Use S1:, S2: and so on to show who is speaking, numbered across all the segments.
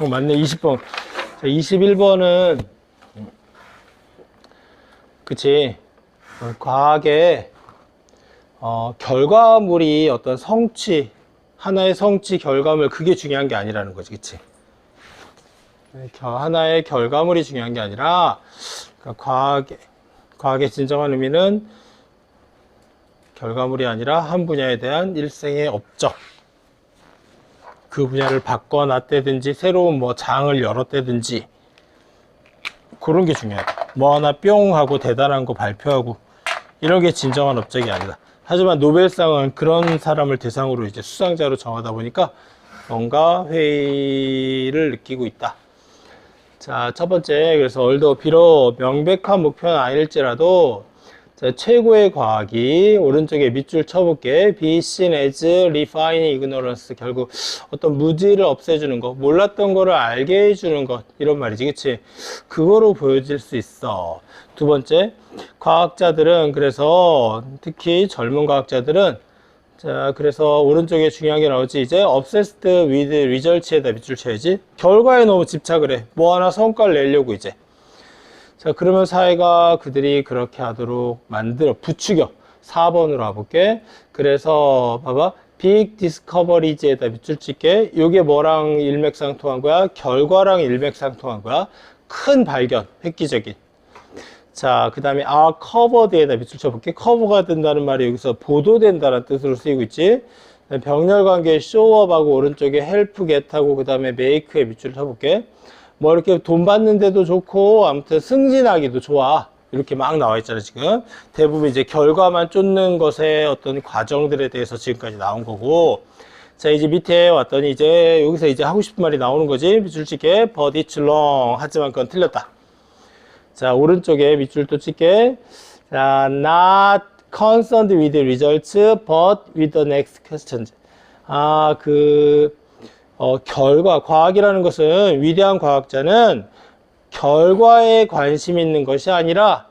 S1: 어, 맞네. 20번. 자, 21번은, 그치. 어, 과학의, 어, 결과물이 어떤 성취, 하나의 성취, 결과물, 그게 중요한 게 아니라는 거지. 그치. 네, 겨- 하나의 결과물이 중요한 게 아니라, 그러니까 과학의, 과학의 진정한 의미는 결과물이 아니라 한 분야에 대한 일생의 업적. 그 분야를 바꿔놨다든지 새로운 뭐 장을 열었다든지 그런 게 중요하다. 뭐 하나 뿅 하고 대단한 거 발표하고 이런 게 진정한 업적이 아니다. 하지만 노벨상은 그런 사람을 대상으로 이제 수상자로 정하다 보니까 뭔가 회의를 느끼고 있다. 자, 첫 번째, 그래서 얼더 비록 명백한 목표는 아닐지라도 자, 최고의 과학이 오른쪽에 밑줄 쳐볼게. be seen as refining ignorance. 결국 어떤 무지를 없애주는 것, 몰랐던 거를 알게 해주는 것, 이런 말이지, 그치? 그거로 보여질 수 있어. 두 번째, 과학자들은 그래서 특히 젊은 과학자들은 자, 그래서 오른쪽에 중요한 게 나오지. 이제 obsessed with results에다 밑줄 쳐야지. 결과에 너무 집착을 해. 뭐 하나 성과를 내려고 이제. 자, 그러면 사회가 그들이 그렇게 하도록 만들어, 부추겨. 4번으로 와볼게. 그래서, 봐봐. 빅 디스커버리즈에다 밑줄 칠게. 요게 뭐랑 일맥상통한 거야? 결과랑 일맥상통한 거야. 큰 발견, 획기적인. 자, 그 다음에 아 커버드에다 밑줄 쳐볼게. 커버가 된다는 말이 여기서 보도된다는 뜻으로 쓰이고 있지. 병렬 관계 쇼업하고 오른쪽에 헬프 겟하고 그 다음에 메이크에 밑줄 쳐볼게. 뭐 이렇게 돈 받는데도 좋고 아무튼 승진하기도 좋아. 이렇게 막 나와 있잖아 지금. 대부분 이제 결과만 쫓는 것의 어떤 과정들에 대해서 지금까지 나온 거고. 자 이제 밑에 왔더니 이제 여기서 이제 하고 싶은 말이 나오는 거지. 밑줄 but it's long. 하지만 그건 틀렸다. 자, 오른쪽에 밑줄 또 칠게. 자, not concerned with results, but with the next questions. 아, 그, 어, 결과, 과학이라는 것은 위대한 과학자는 결과에 관심 있는 것이 아니라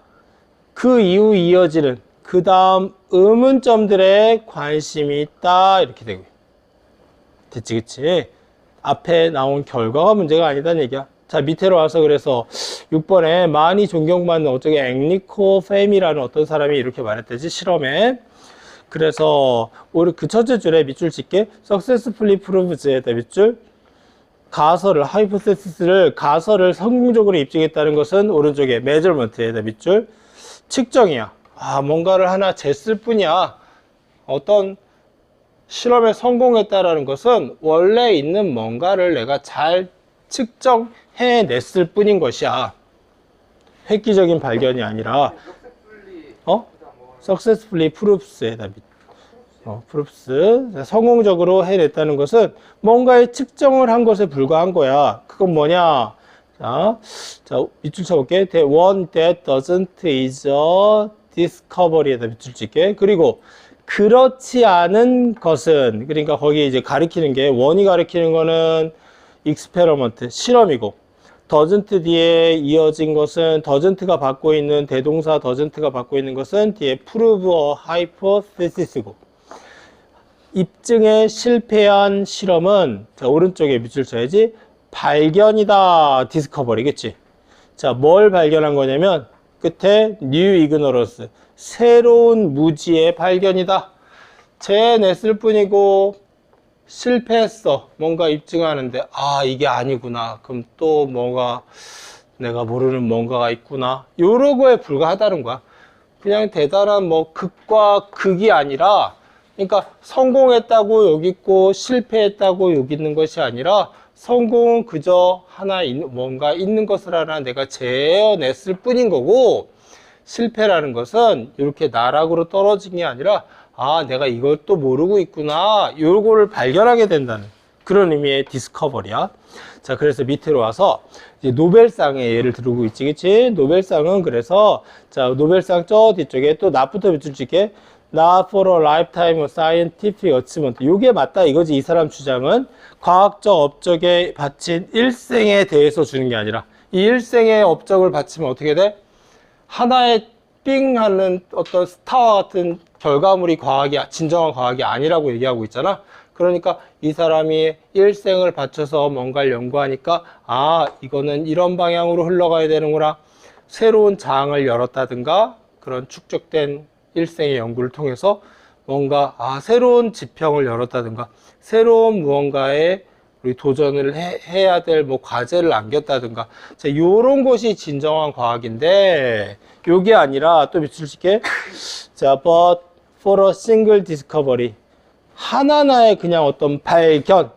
S1: 그 이후 이어지는 그 다음 의문점들에 관심이 있다. 이렇게 되고. 됐지, 그치? 앞에 나온 결과가 문제가 아니다는 얘기야. 자, 밑으로 와서 그래서 6번에 많이 존경받는 어쩌게 앵리코 팸이라는 어떤 사람이 이렇게 말했대지, 실험에. 그래서 우리 그 첫째 줄에 밑줄 칠게 successfully proveds에다 밑줄 가설을 하이포테시스를 가설을 성공적으로 입증했다는 것은 오른쪽에 measurement에다 밑줄 측정이야. 아, 뭔가를 하나 쟀을 뿐이야. 어떤 실험에 성공했다라는 것은 원래 있는 뭔가를 내가 잘 측정해냈을 뿐인 것이야. 획기적인 발견이 아니라, 어? Successfully proofs에다 밑, 어, proofs. 성공적으로 해냈다는 것은 뭔가의 측정을 한 것에 불과한 거야. 그건 뭐냐? 자, 자, 밑줄 쳐볼게. The one that doesn't is a discovery에다 밑줄 칠게. 그리고 그렇지 않은 것은, 그러니까 거기 이제 가리키는 게, 원이 가리키는 거는 experiment, 실험이고, doesn't 뒤에 이어진 것은, doesn't가 받고 있는 대동사 doesn't가 받고 있는 것은 뒤에 prove a hypothesis고, 입증에 실패한 실험은, 자, 오른쪽에 밑줄 쳐야지, 발견이다, 디스커버리겠지. 자, 뭘 발견한 거냐면, 끝에 new ignorance, 새로운 무지의 발견이다. 재냈을 뿐이고, 실패했어. 뭔가 입증하는데, 아, 이게 아니구나. 그럼 또 뭔가, 내가 모르는 뭔가가 있구나. 요런 거에 불과하다는 거야. 그냥 대단한 뭐 극과 극이 아니라, 그러니까 성공했다고 여기 있고, 실패했다고 여기 있는 것이 아니라, 성공은 그저 하나 있는, 뭔가 있는 것을 하나 내가 재어냈을 뿐인 거고, 실패라는 것은 이렇게 나락으로 떨어진 게 아니라 아 내가 또 모르고 있구나. 요거를 발견하게 된다는 그런 의미의 디스커버리야. 자 그래서 밑으로 와서 이제 노벨상의 예를 들고 있지 그치? 노벨상은 그래서 자 노벨상 저 뒤쪽에 또 나부터 밑줄 칠게 Not for a lifetime of scientific achievement. 요게 맞다 이거지 이 사람 주장은. 과학적 업적에 바친 일생에 대해서 주는 게 아니라 이 일생의 업적을 바치면 어떻게 돼? 하나의 삥 하는 어떤 스타와 같은 결과물이 과학이 진정한 과학이 아니라고 얘기하고 있잖아. 그러니까 이 사람이 일생을 바쳐서 뭔가를 연구하니까 아 이거는 이런 방향으로 흘러가야 되는구나. 새로운 장을 열었다든가 그런 축적된 일생의 연구를 통해서 뭔가 아 새로운 지평을 열었다든가 새로운 무언가에 우리 도전을 해, 야 될 뭐 과제를 남겼다든가. 자 요런 것이 진정한 과학인데 요게 아니라 또 밑줄 칠게. 자 but for a single discovery 하나하나의 그냥 어떤 발견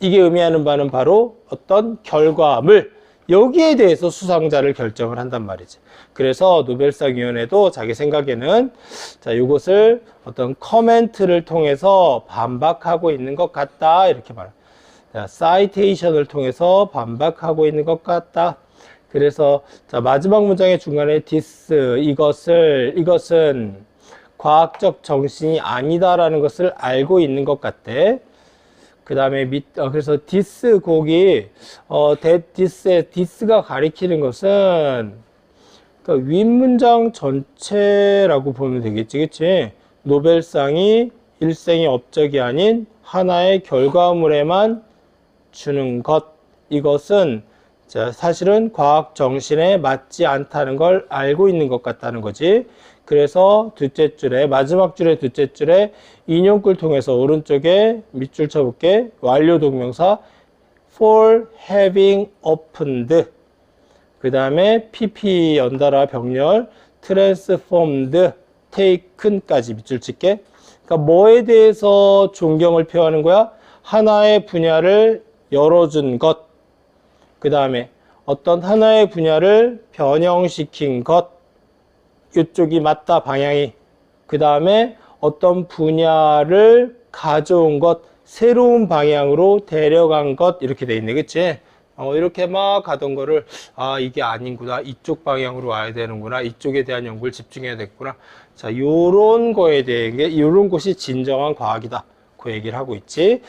S1: 이게 의미하는 바는 바로 어떤 결과물 여기에 대해서 수상자를 결정을 한단 말이지. 그래서 노벨상 위원회도 자기 생각에는 자 이것을 어떤 커멘트를 통해서 반박하고 있는 것 같다 이렇게 말해. 자, 사이테이션을 통해서 반박하고 있는 것 같다. 그래서 자 마지막 문장의 중간에 this 이것을 이것은 과학적 정신이 아니다라는 것을 알고 있는 것 같대. 그 다음에 밑, 어, 그래서 디스 곡이, 어, 대, 디스의, 디스가 가리키는 것은, 그러니까 윗문장 전체라고 보면 되겠지, 그치? 노벨상이 일생의 업적이 아닌 하나의 결과물에만 주는 것. 이것은, 자, 사실은 과학 정신에 맞지 않다는 걸 알고 있는 것 같다는 거지. 그래서 둘째 줄에 마지막 줄의 둘째 줄에 인용글 통해서 오른쪽에 밑줄 쳐볼게. 완료 동명사 for having opened. 그 다음에 pp 연달아 병렬 transformed taken까지 밑줄 칠게. 그러니까 뭐에 대해서 존경을 표하는 거야? 하나의 분야를 열어준 것 그 다음에 어떤 하나의 분야를 변형시킨 것 이쪽이 맞다 방향이. 그 다음에 어떤 분야를 가져온 것 새로운 방향으로 데려간 것 이렇게 돼 있네. 그치? 어, 이렇게 막 가던 거를 아 이게 아닌구나. 이쪽 방향으로 와야 되는구나. 이쪽에 대한 연구를 집중해야 되겠구나. 자 요런 거에 게 요런 것이 진정한 과학이다. 그 얘기를 하고 있지